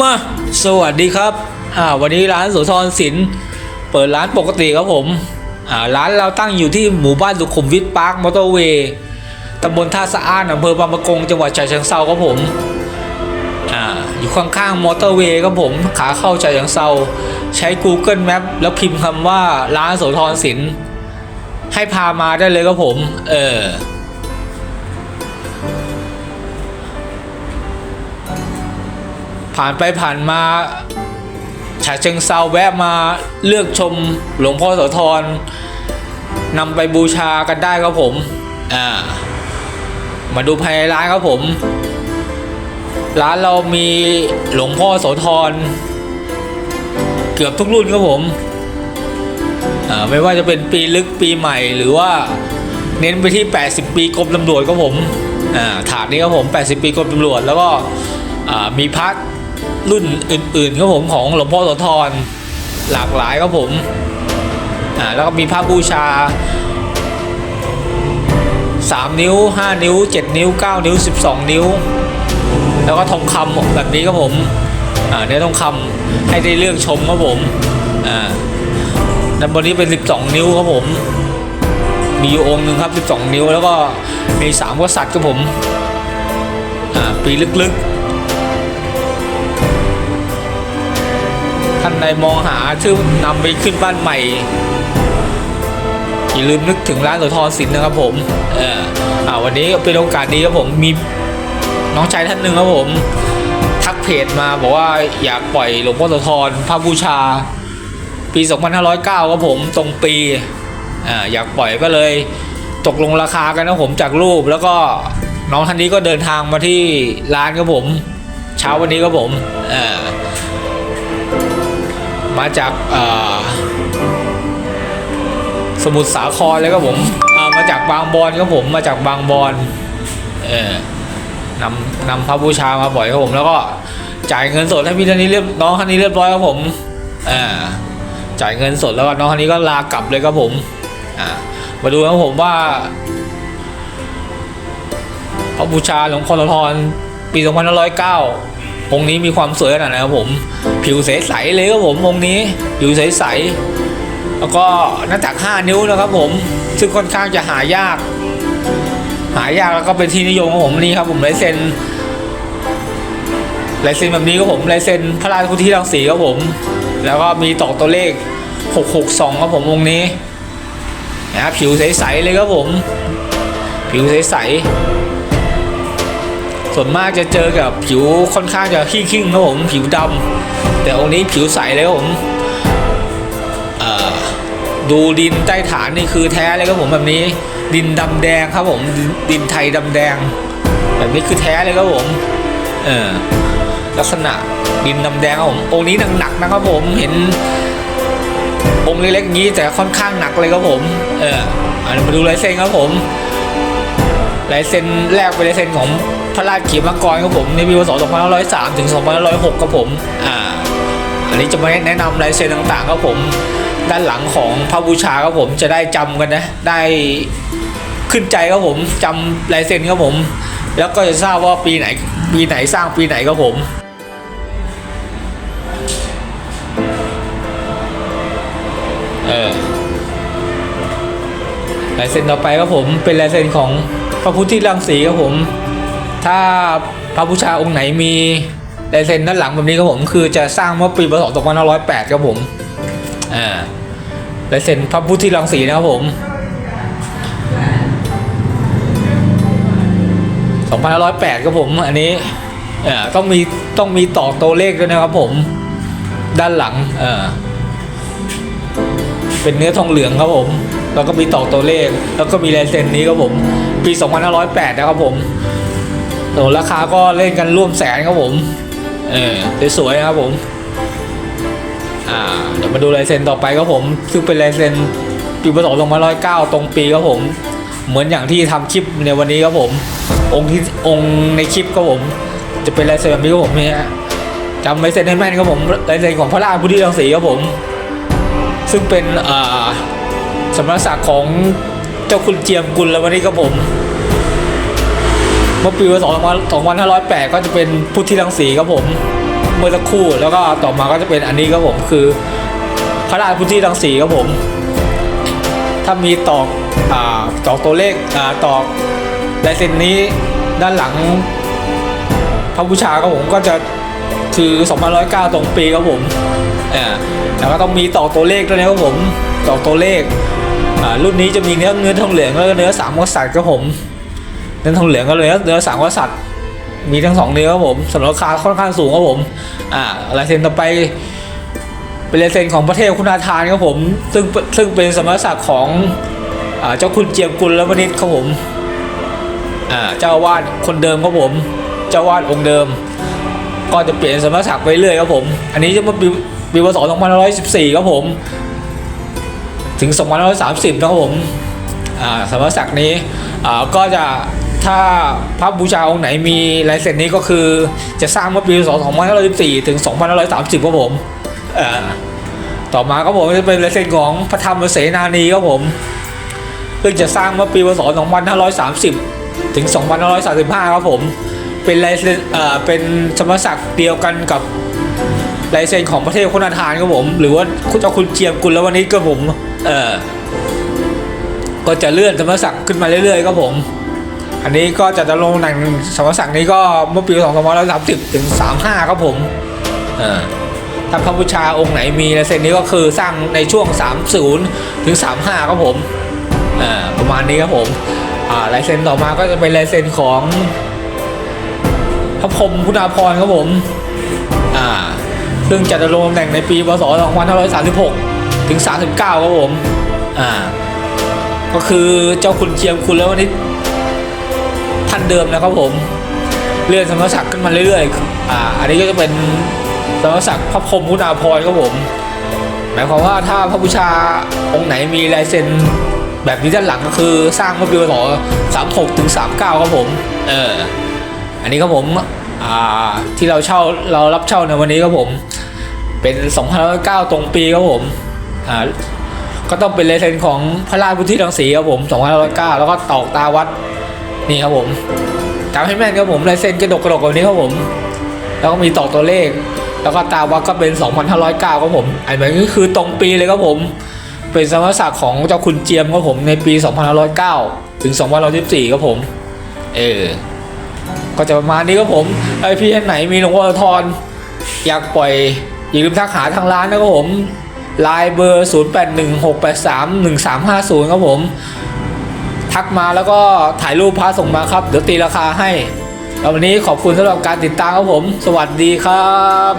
มาสวัสดีครับอ่าวันนี้ร้านโสุธรศิลป์เปิดร้านปกติครับผมอ่าร้านเราตั้งอยู่ที่หมู่บ้านสุขุมวิทพาร์คมอเตอร์เวย์ตำบลท่าสะอ้านอำเภอบางปะกงจังหวัดฉะเชิงเซาครับผมอ่าอยู่ข้างๆมอเตอร์เวย์ครับผมขาเข้าฉะเชิงเซาใช้ Google Map แล้วพิมพ์คำว่าร้านโสุธรศิลป์ให้พามาได้เลยครับผม เออ ผ่านไปผ่านมาฉะเชิงเซาแวะมาเลือกชมหลวงพ่อโสธรนำไปบูชากันได้ครับผมอ่ามาดูภายในร้านครับผม ร้านเรามีหลวงพ่อโสธรเกือบทุกรุ่นครับผมอ่าไม่ว่าจะเป็นปีลึกปีใหม่หรือว่าเน้นไปที่ 80 ปีกรมตำรวจครับผมอ่าถาดนี้ครับผม 80 ปีกรมตำรวจแล้วก็อ่ามีพัด รุ่นอื่นๆครับผมของหลวงพ่อโสธรหลากหลายครับผมอ่าแล้วก็มีพระบูชา 3 นิ้ว 5 นิ้ว 7 นิ้ว 9 นิ้ว 12 นิ้ว แล้วก็ทองคำแบบนี้ครับผมอ่าเนื้อทองคำให้ได้เลือกชมครับผมอ่าด้านบนนี้เป็น 12 นิ้วครับผม มีอยู่องค์หนึ่งครับ 12 นิ้ว แล้วก็มี 3 กษัตริย์ครับผม อ่า ปีลึกๆ ท่านใดมองหาชื่อนำไปขึ้นบ้านใหม่อย่าลืมนึกถึงร้านโสธรศิลป์นะครับผม เอออ่าวันนี้เป็นโอกาสดีครับผมมีน้องชายท่านหนึ่งครับผมทักเพจมาบอกว่าอยากปล่อยหลวงพ่อโสธรพระบูชา ปี 2509ครับผมตรงปีอ่าอยากปล่อยก็เลยตกลงราคากันนะผมจากรูปแล้วก็น้องท่านนี้ก็เดินทางมาที่ร้านครับผม เช้าวันนี้ครับผมเออ มาจากสมุทรสาครเลยครับผมอ่ามาจากบางบอนครับผมมาจากบางบอนเออนำนำพระบูชามาบ่อยครับผมแล้วก็จ่ายเงินสดให้พี่ท่านนี้เรียบน้องท่านนี้เรียบร้อยครับผมจ่ายเงินสดแล้วก็น้องท่านนี้ก็ลากลับเลยครับผมอ่ามาดูครับผมว่าพระบูชาหลวงพ่อโสธรปี 2509 องค์นี้มีความสวยขนาดไหนครับผม ผิวใสๆเลยครับผมองค์นี้ผิวใสๆแล้วก็หน้าตัก 5 นิ้วนะครับผม ซึ่งค่อนข้างจะหายาก หายากแล้วก็เป็นที่นิยมของผมนี่ครับผมลายเซ็นลายเซ็นแบบนี้ครับผมลายเซ็นพระราชกุธิรังสีครับผม แล้วก็มีตอกตัวเลข 662ครับผมองค์นี้นะครับผิวใสๆเลยครับผม ผิวใสๆ ส่วนมากจะเจอกับผิวค่อนข้างจะขี้ขิ้งครับผมผิวดำแต่องค์นี้ผิวใสเลยครับผมดูดินใต้ฐานนี่คือแท้เลยครับผมแบบนี้ ดินดำแดงครับผมดินดินไทยดำแดง แบบนี้คือแท้เลยครับผมเออลักษณะดินดำแดงครับผมองค์นี้หนักๆนะครับผมเห็นองค์เล็กๆอย่างนี้แต่ค่อนข้างหนักเลยครับผม เออมาดูลายเซ็นครับผมลายเซ็นแรกเป็นลายเซ็นของ พระราชขีมังกรครับผมในปีพศ2503 ถึง 2506ครับผมอ่าอันนี้จะมาแนะนำลายเซ็นต่างๆครับผม ด้านหลังของพระบูชาครับผมจะได้จำกันนะ ได้ขึ้นใจครับผมจำลายเซ็นครับผม แล้วก็จะทราบว่าปีไหนปีไหนสร้างปีไหนครับผมเออลายเซ็นต่อไปครับผมเป็นลายเซ็นของพระพุทธที่รังสีครับผม ถ้าพระบูชาองค์ไหนมีลายเซ็นด้านหลังแบบนี้ครับผมคือจะสร้างเมื่อปีพศ2508ครับผมอ่าลายเซ็นพระพุทธีรังสีนะครับผม2508ครับผมอันนี้เอ่อต้องมีต้องมีต่อตัวเลขด้วยนะครับผมด้านหลังเอ่อเป็นเนื้อทองเหลืองครับผม แล้วก็มีตอกตัวเลข แล้วก็มีลายเซ็นนี้ครับผม ปี 2508 นะครับผม โหราคาก็เล่นกันร่วมแสนครับผม เออสวยๆนะครับผม อ่า เดี๋ยวมาดูลายเซ็นต่อไปครับผม ซึ่งเป็นลายเซ็นปีพศ2509ตรงปีครับผม เหมือนอย่างที่ทำคลิปในวันนี้ครับผม องค์ที่องค์ในคลิปครับผม จะเป็นลายเซ็นแบบนี้ครับผมเนี่ฮะจำลายเซ็นให้แม่นครับผมลายเซ็นของพระราชพุทธิรังสีครับผม ซึ่งเป็นอ่าสมณศักษ์ของเจ้าคุณเจียมกุลแล้ววันนี้ครับผม เมื่อปีพศ2508 ก็จะเป็นพุทธิรังสีครับผม เมื่อสักครู่แล้วก็ต่อมาก็จะเป็นอันนี้ครับผมคือ พระราชพื้นที่รังสีครับผม ถ้ามีตอกอ่าตอกตัวเลขอ่าตอกลายเซ็นนี้ด้านหลังพระบูชาครับผมก็จะคือ2109ตรงปีครับผมอ่าแล้วก็ต้องมีตอกตัวเลขด้วยนะครับผมตอกตัวเลขรุ่นนี้จะมีเนื้อเนื้อทองเหลืองแล้วก็เนื้อสามกษัตริย์ครับผม เนื้อทองเหลืองก็เลยเนื้อสามกษัตริย์มีทั้งสองเนื้อครับผมสำหรับราคาค่อนข้างสูงครับผม อ่าลายเซ็นต่อไปเป็นลายเซ็นของพระเทพคุณาทานครับผม ซึ่งซึ่งเป็นสมณศักษ์ของอ่าเจ้าคุณเจียมกุลและวณิชครับผม อ่าเจ้าวาดคนเดิมครับผม เจ้าวาดองค์เดิม ก็จะเปลี่ยนสมณศักษ์ไปเรื่อยครับผม อันนี้จะมาปีปีพศ2514ครับผม ถึง2530นะครับผม อ่าสมณศักษ์นี้ อ่าก็จะ ถ้าพระบูชาองค์ไหนมีลายเซ็นนี้ก็คือจะสร้างเมื่อปีพศ2514ถึง2530ครับผมเอ่อต่อมาก็ผมจะเป็นลายเซ็นของพระธรรมเสนานีครับผมซึ่งจะสร้างเมื่อปีพศ2530ถึง2535ครับผมเป็นลายเซ็นเอ่อเป็นสมณศักดิ์เดียวกันกับลายเซ็นของพระเทพคุณาทานครับผม หรือว่าเจ้าคุณเจียมกุลวันนี้ก็ผมเอ่อก็จะเลื่อนสมณศักดิ์ขึ้นมาเรื่อยๆครับผม อันนี้ก็จะดำรงตำแหน่งสมณศักนี้ก็เมื่อปี2530ถึง35 ครับผมอ่อถ้าพระบูชาองค์ไหนมีลายเซ็นนี้ก็คือสร้างในช่วง 30 ถึง 35 ครับผมอ่าประมาณนี้ครับผมอ่าลายเซ็นต่อมาก็จะเป็นลายเซ็นของพระพรหมคุณาภรครับผมอ่าซึ่งจะดำรงตำแหน่งในปีพศ2536 ถึง 39 ครับผมอ่าก็คือเจ้าคุณเจียมคุณแล้ววันนี้ ท่านเดิมนะครับผมเลื่อนสมณศักดิ์ขึ้นมาเรื่อยๆอ่าอันนี้ก็จะเป็นสมณศักดิ์พระพรหมคุณาภรณ์ครับผมหมายความว่าถ้าพระบูชาองค์ไหนมีลายเซ็นแบบนี้ด้านหลังก็คือสร้างเมื่อปีพศ36ถึง39ครับผมเอออันนี้ครับผมอ่าที่เราเช่าเรารับเช่าในวันนี้ครับผมเป็น2509ตรงปีครับผมอ่าก็ต้องเป็นลายเซ็นของพระราชพุทธิรังสีครับผม2509แล้วก็ตอกตาวัด นี่ครับผมจำให้แม่นครับผมลายเซ็นกระดกกระดกแบบนี้ครับผม แล้วก็มีตอกตัวเลข แล้วก็ตาวัดก็เป็น 2,509ครับผมอันนี้ก็คือตรงปีเลยครับผม เป็นสมณศักดิ์ของเจ้าคุณเจียมครับผมในปี 2,509 ถึง2,514ครับผม เออ ก็จะประมาณนี้ครับผม ไอพี่ท่านไหนมีหลวงพ่อทรอยากปล่อยอย่าลืมทักหาทางร้านนะครับผมไลน์เบอร์ 0816831350 ครับผม ทักมาแล้วก็ถ่ายรูปพระส่งมาครับ เดี๋ยวตีราคาให้แล้ววันนี้ขอบคุณสำหรับการติดตามครับผม สวัสดีครับ